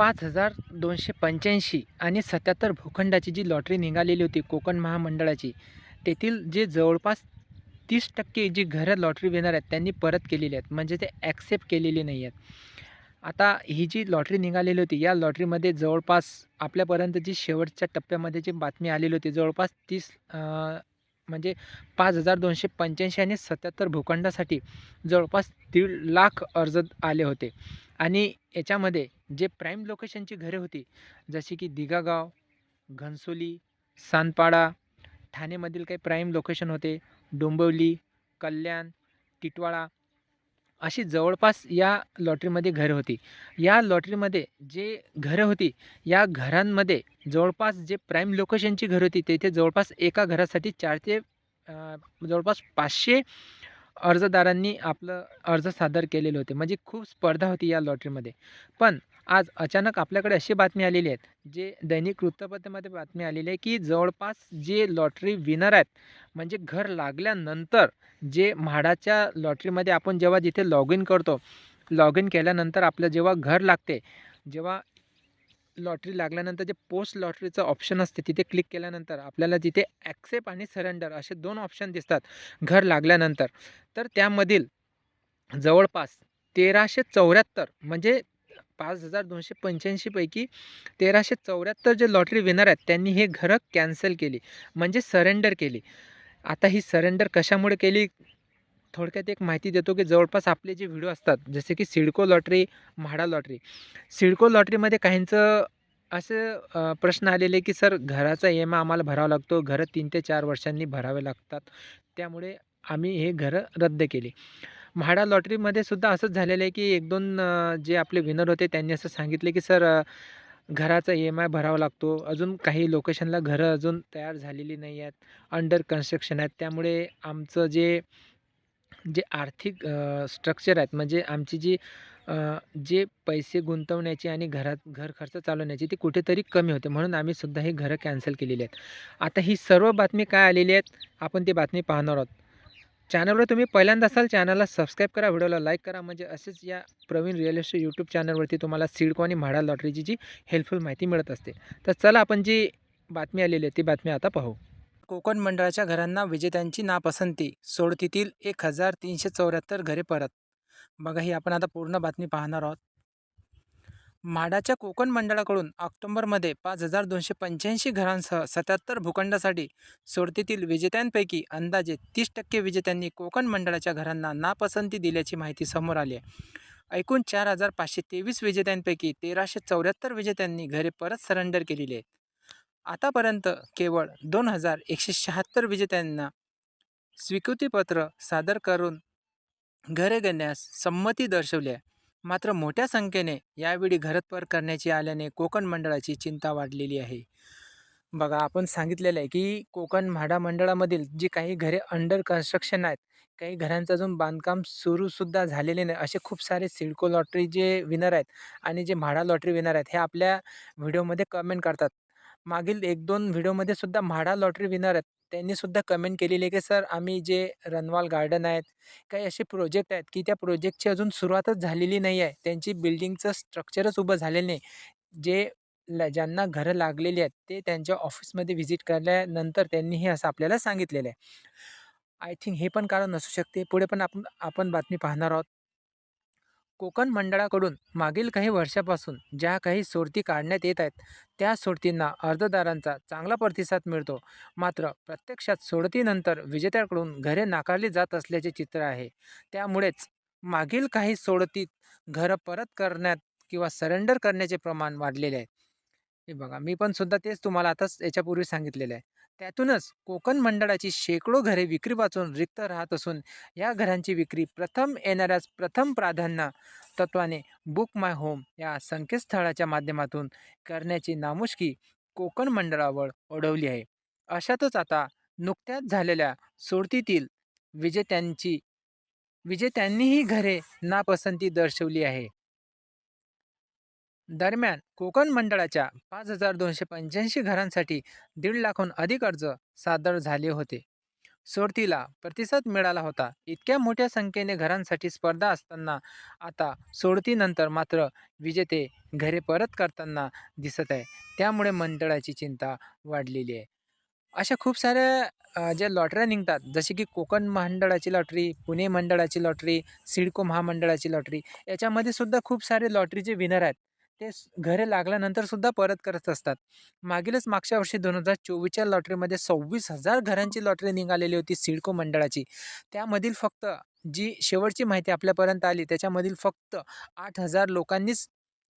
पाच हजार दोनशे पंच्याऐंशी आणि सत्याहत्तर भूखंडाची जी लॉटरी निघालेली होती कोकण महामंडळाची तेथील जे जवळपास तीस टक्के जी घरं लॉटरी विनर आहेत त्यांनी परत केलेली आहेत. म्हणजे ते ॲक्सेप्ट केलेली नाही आहेत. आता ही जी लॉटरी निघालेली होती या लॉटरीमध्ये जवळपास आपल्यापर्यंत जी शेवटच्या टप्प्यामध्ये जी बातमी आलेली होती जवळपास तीस म्हणजे पाच हजार दोनशे पंच्याऐंशी आणि सत्याहत्तर भूखंडासाठी जवळपास दीड लाख अर्ज आले होते. आणि याच्यामध्ये जे प्राईम लोकेशनची घरे होती जशी की दिगागाव घनसोली सानपाडा ठाणेमधील काही प्राईम लोकेशन होते डोंबिवली कल्याण टिटवाळा अशी जवळपास या लॉटरीमध्ये घरं होती. या लॉटरीमध्ये जे घरं होती या घरांमध्ये जवळपास जे प्राईम लोकेशनची घरं होती तेथे जवळपास एका घरासाठी चार ते जवळपास पाचशे अर्जदारांनी आपलं अर्ज सादर केलेले होते. म्हणजे खूप स्पर्धा होती या लॉटरीमध्ये. पण आज अचानक आपल्याकडे अशी बातमी आलेली आहेत जे दैनिक वृत्तपत्रामध्ये बातमी आलेली आहे की जवळपास जे लॉटरी विनर आहेत म्हणजे घर लागल्यानंतर जे म्हाडाच्या लॉटरीमध्ये आपण जेव्हा जिथे लॉग इन करतो लॉग इन केल्यानंतर आपलं जेव्हा घर लागते जेव्हा लॉटरी लागल्यानंतर जे पोस्ट लॉटरीचं ऑप्शन असते तिथे क्लिक केल्यानंतर आपल्याला तिथे ॲक्सेप्ट आणि सरेंडर असे दोन ऑप्शन दिसतात घर लागल्यानंतर. तर त्यामधील जवळपास तेराशे चौऱ्याहत्तर म्हणजे पाच हजार दोनशे पंच्याऐंशीपैकी तेराशे चौऱ्याहत्तर जे लॉटरी विनर आहेत त्यांनी हे घरं कॅन्सल केली. म्हणजे सरेंडर केली. आता ही सरेंडर कशामुळे केली? थोडक्यात एक माहिती देतो की जवळपास आपले जे व्हिडिओ असतात जसे की सिडको लॉटरी म्हाडा लॉटरी सिडको लॉटरीमध्ये काहींचं असं प्रश्न आलेले की सर घराचा ई एम आय आम्हाला भरावा लागतो. घरं तीन ते चार वर्षांनी भरावे लागतात. त्यामुळे आम्ही हे घरं रद्द केली. म्हाडा लॉटरीमध्ये सुद्धा असंच झालेलं आहे की एक दोन जे आपले विनर होते त्यांनी असं सांगितले की सर घराचा ई एम आय भरावा लागतो. अजून काही लोकेशनला घरं अजून तयार झालेली नाही आहेत. अंडर कन्स्ट्रक्शन आहेत. त्यामुळे आमचं जे जे आर्थिक स्ट्रक्चर आहेत म्हणजे आमची जी जे पैसे गुंतवण्याची आणि घरात घर खर्च चालवण्याची ती कुठेतरी कमी होते. म्हणून आम्ही सुद्धा ही घरं कॅन्सल केलेली आहेत. आता ही सर्व बातमी काय आलेली आहेत? आपण ती बातमी पाहणार आहोत. चॅनलवर तुम्ही पहिल्यांदा असाल चॅनलला सबस्क्राईब करा व्हिडिओला लाईक करा. म्हणजे असेच या प्रवीण रिअल एस्टेट यूट्यूब चॅनलवरती तुम्हाला सिडको आणि म्हाडा लॉटरीची जी हेल्पफुल माहिती मिळत असते. तर चला आपण जी बातमी आलेली आहे ती बातमी आता पाहू. कोकण मंडळाच्या घरांना विजेत्यांची नापसंती सोडतीतील एक हजार तीनशे चौऱ्याहत्तर घरे परत. बघा ही आपण आता पूर्ण बातमी पाहणार आहोत. म्हाडाच्या कोकण मंडळाकडून ऑक्टोबरमध्ये पाच हजार दोनशे पंच्याऐंशी घरांसह सत्याहत्तर भूखंडासाठी सोडतीतील विजेत्यांपैकी अंदाजे तीस टक्के विजेत्यांनी कोकण मंडळाच्या घरांना नापसंती दिल्याची माहिती समोर आली आहे. एकूण चार हजार पाचशे तेवीस विजेत्यांपैकी तेराशे चौऱ्याहत्तर विजेत्यांनी घरे परत सरेंडर केलेली आहेत. आतापर्यंत केवळ दोन हजार एकशे शहात्तर विजेत्यांना स्वीकृतीपत्र सादर करून घरे घेण्यास संमती दर्शवली आहे. मात्र मोठ्या संख्येने यावेळी घरतपर करण्याची आल्याने कोकण मंडळाची चिंता वाढलेली आहे. बघा आपण सांगितलेलं आहे की कोकण म्हाडा मंडळामधील जी काही घरे अंडर कन्स्ट्रक्शन आहेत काही घरांचं अजून बांधकाम सुरूसुद्धा झालेले नाही. असे खूप सारे सिडको लॉटरी जे विनर आहेत आणि जे म्हाडा लॉटरी विनर आहेत हे आपल्या व्हिडिओमध्ये कमेंट करतात. मागील एक दोन व्हिडिओमध्ये सुद्धा म्हाडा लॉटरी विनर आहेत. त्यांनी सुद्धा कमेंट केलेली आहे की सर आम्ही जे रनवाल गार्डन आहेत काही असे प्रोजेक्ट आहेत की त्या प्रोजेक्टची अजून सुरुवातच झालेली नाही आहे. त्यांची बिल्डिंगचं स्ट्रक्चरच उभं झालेलं नाही. जे ल ज्यांना घरं लागलेली आहेत ते त्यांच्या ऑफिसमध्ये व्हिजिट केल्यानंतर त्यांनी हे असं आपल्याला सांगितलेलं आहे. आय थिंक हे पण कारण असू शकते. पुढे पण आपण आपण बातमी पाहणार आहोत. कोकण मंडळाकडून मागील काही वर्षापासून ज्या काही सोडती काढण्यात येत आहेत त्या सोडतींना अर्जदारांचा चांगला प्रतिसाद मिळतो. मात्र प्रत्यक्षात सोडतीनंतर विजेत्याकडून घरे नाकारली जात असल्याचे चित्र आहे. त्यामुळेच मागील काही सोडतीत घरं परत करण्यात किंवा सरेंडर करण्याचे प्रमाण वाढलेले आहे. हे बघा मी पण सुद्धा तेच तुम्हाला आताच याच्यापूर्वी सांगितलेलं आहे. त्यातूनच कोकण मंडळाची शेकडो घरे विक्री वाचून रिक्त राहत असून या घरांची विक्री प्रथम येणाऱ्याच प्रथम प्राधान्य तत्वाने बुक माय होम या संकेतस्थळाच्या माध्यमातून करण्याची नामुष्की कोकण मंडळावर ओढवली आहे. अशातच आता नुकत्याच झालेल्या सोडतीतील विजेत्यांची विजेत्यांनीही घरे नापसंती दर्शवली आहे. दरम्यान कोकण मंडळाच्या पाच हजार दोनशे पंच्याऐंशी घरांसाठी दीड लाखहून अधिक अर्ज सादर झाले होते. सोडतीला प्रतिसाद मिळाला होता. इतक्या मोठ्या संख्येने घरांसाठी स्पर्धा असताना आता सोडतीनंतर मात्र विजेते घरे परत करताना दिसत आहे. त्यामुळे मंडळाची चिंता वाढलेली आहे. अशा खूप साऱ्या ज्या लॉटऱ्या निघतात जसे की कोकण मंडळाची लॉटरी पुणे मंडळाची लॉटरी सिडको महामंडळाची लॉटरी याच्यामध्ये सुद्धा खूप सारे लॉटरीचे विनर आहेत. ते घरे लागल्यानंतर सुद्धा परत करत असतात. मागीलच मागच्या वर्षी दोन हजार चोवीसच्या लॉटरीमध्ये सव्वीस हजार घरांची लॉटरी निघालेली होती सिडको मंडळाची. त्यामधील फक्त जी शेवटची माहिती आपल्यापर्यंत आली त्याच्यामधील फक्त आठ हजार लोकांनीच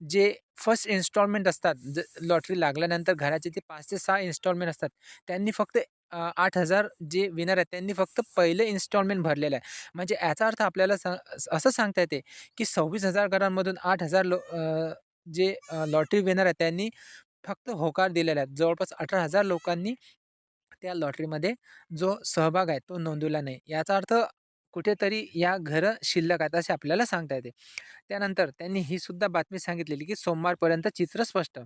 जे फर्स्ट इन्स्टॉलमेंट असतात ज लॉटरी लागल्यानंतर घराचे ते पाच ते सहा इन्स्टॉलमेंट असतात त्यांनी फक्त आठ हजार जे विनर आहेत त्यांनी फक्त पहिले इन्स्टॉलमेंट भरलेलं आहे. म्हणजे याचा अर्थ आपल्याला सांग असं सांगता येते की सव्वीस हजार घरांमधून आठ हजार लो जे लॉटरी विनर आहेत त्यांनी फक्त होकार दिलेला आहे. जवळपास अठरा हजार लोकांनी त्या लॉटरीमध्ये जो सहभाग आहे तो नोंदवला नाही. याचा अर्थ कुठेतरी या घरं शिल्लक आहेत असे आपल्याला सांगता येते. त्यानंतर त्यांनी ही सुद्धा बातमी सांगितलेली की सोमवारपर्यंत चित्र स्पष्ट.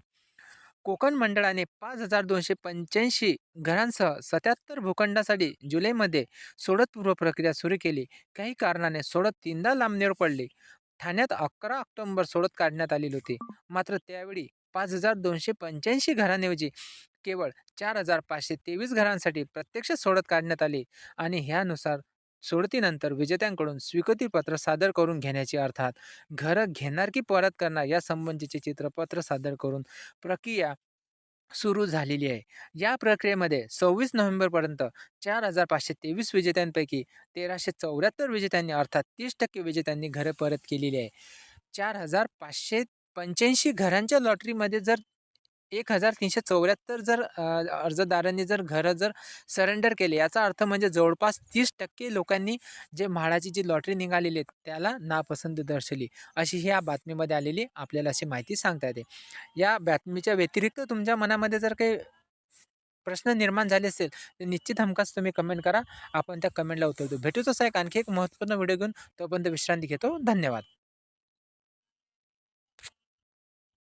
कोकण मंडळाने पाच हजार दोनशे पंच्याऐंशी घरांसह सत्याहत्तर भूखंडासाठी जुलैमध्ये सोडतपूर्व प्रक्रिया सुरू केली. काही कारणाने सोडत तीनदा लांबणीवर पडली. ठाण्यात अकरा ऑक्टोंबर सोडत काढण्यात आलेली होती. मात्र त्यावेळी पाच हजार दोनशे पंच्याऐंशी घरांऐवजी केवळ चार हजार पाचशे तेवीस घरांसाठी प्रत्यक्ष सोडत काढण्यात आली आणि ह्यानुसार सोडतीनंतर विजेत्यांकडून स्वीकृतीपत्र सादर करून घेण्याची अर्थात घरं घेणार की परत करणार यासंबंधीचे चित्रपत्र सादर करून प्रक्रिया सुरू झालेली आहे. या प्रक्रियेमध्ये सव्वीस नोव्हेंबरपर्यंत चार हजार पाचशे तेवीस विजेत्यांपैकी तेराशे चौऱ्याहत्तर विजेत्यांनी अर्थात तीस टक्के विजेत्यांनी घरं परत केलेली आहे. चार हजार पाचशे पंच्याऐंशी घरांच्या लॉटरीमध्ये जर एक हजार तीनशे चौऱ्याहत्तर जर अर्जदारांनी जर घरं जर सरेंडर केले याचा अर्थ म्हणजे जवळपास तीस टक्के लोकांनी जे म्हाडाची जी लॉटरी निघालेली आहे त्याला नापसंत दर्शवली. अशी ही या बातमीमध्ये आलेली आपल्याला अशी माहिती सांगता येते. या बातमीच्या व्यतिरिक्त तुमच्या मनामध्ये जर काही प्रश्न निर्माण झाले असेल तर निश्चित हमखास तुम्ही कमेंट करा. आपण त्या कमेंटला उतरतो भेटूच असा एक आणखी एक महत्त्वपूर्ण व्हिडिओ घेऊन तोपर्यंत विश्रांती घेतो. धन्यवाद.